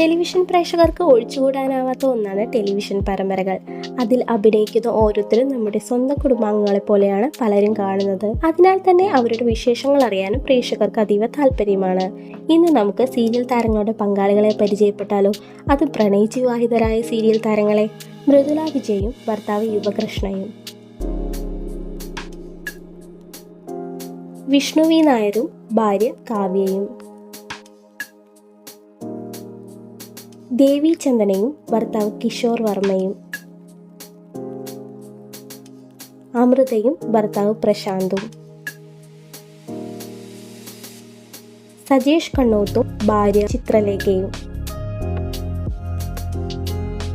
Television പ്രേക്ഷകർക്ക് ഒഴിച്ചുകൂടാനാവാത്ത ഒന്നാണ് ടെലിവിഷൻ പരമ്പരകൾ. അതിൽ അഭിനയിക്കുന്ന ഓരോരുത്തരും നമ്മുടെ സ്വന്തം കുടുംബാംഗങ്ങളെ പോലെയാണ് പലരും കാണുന്നത്. അതിനാൽ തന്നെ അവരുടെ വിശേഷങ്ങൾ അറിയാനും പ്രേക്ഷകർക്ക് അതീവ താല്പര്യമാണ്. ഇന്ന് നമുക്ക് സീരിയൽ താരങ്ങളുടെ പങ്കാളികളെ പരിചയപ്പെട്ടാലോ അത് പ്രണയിച്ച് വിവാഹിതരായ സീരിയൽ താരങ്ങളെ മൃദുല വിജയും ഭർത്താവ് യുവകൃഷ്ണയും. വിഷ്ണുവി നായരും ഭാര്യ കാവ്യയും. ദേവി ചന്ദനയും ഭർത്താവ് കിഷോർ വർമ്മയും. അമൃതയും ഭർത്താവ് പ്രശാന്തും. സജേഷ് കണ്ണൂത്തും ഭാര്യ ചിത്രലേഖയും.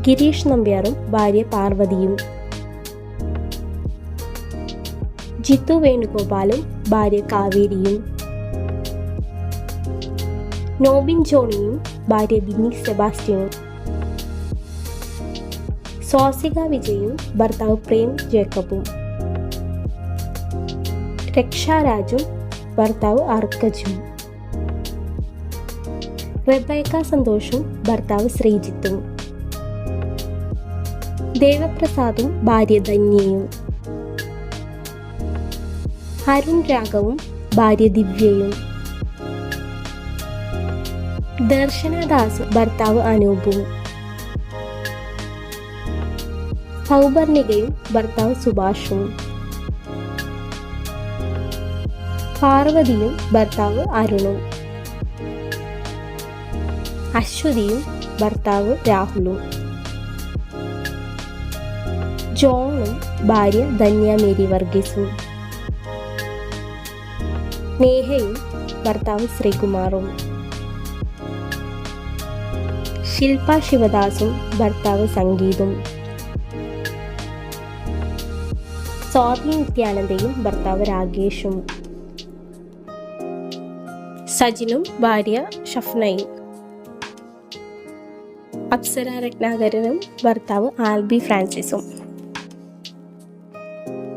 ഗിരീഷ് നമ്പ്യാറും ഭാര്യ പാർവതിയും. ജിത്തു വേണുഗോപാലും ഭാര്യ കാവേരിയും. നോബിൻ ജോണിയും ഭാര്യ ബിന്നി സെബാസ്റ്റ്യനും. സ്വാസിക വിജയും ഭർത്താവ് പ്രേം ജേക്കബും. രക്ഷാരാജും ഭർത്താവ് അർക്കജും. റെബേക്ക സന്തോഷും ഭർത്താവ് ശ്രീജിത്തും. ദേവപ്രസാദും ഭാര്യ ധന്യയും. അരുൺ രാഘവും ഭാര്യ ദിവ്യയും. ദർശനദാസും ഭർത്താവ് അനൂപും. സൗപർണികയും ഭർത്താവ് സുഭാഷും. പാർവതിയും ഭർത്താവ് അരുണും. അശ്വതിയും ഭർത്താവ് രാഹുലും. ജോണും ഭാര്യ ധന്യ മേരി വർഗീസും. നേഹയും ഭർത്താവ് ശ്രീകുമാറും. ശില്പ ശിവദാസും ഭർത്താവ് സംഗീതും. സ്വാതി നിത്യാനന്ദയും ഭർത്താവ് രാകേഷും. സജിനും ഭാര്യ ഷഫ്നയും. അപ്സര രത്നാകരനും ഭർത്താവ് ആൽബി ഫ്രാൻസിസും.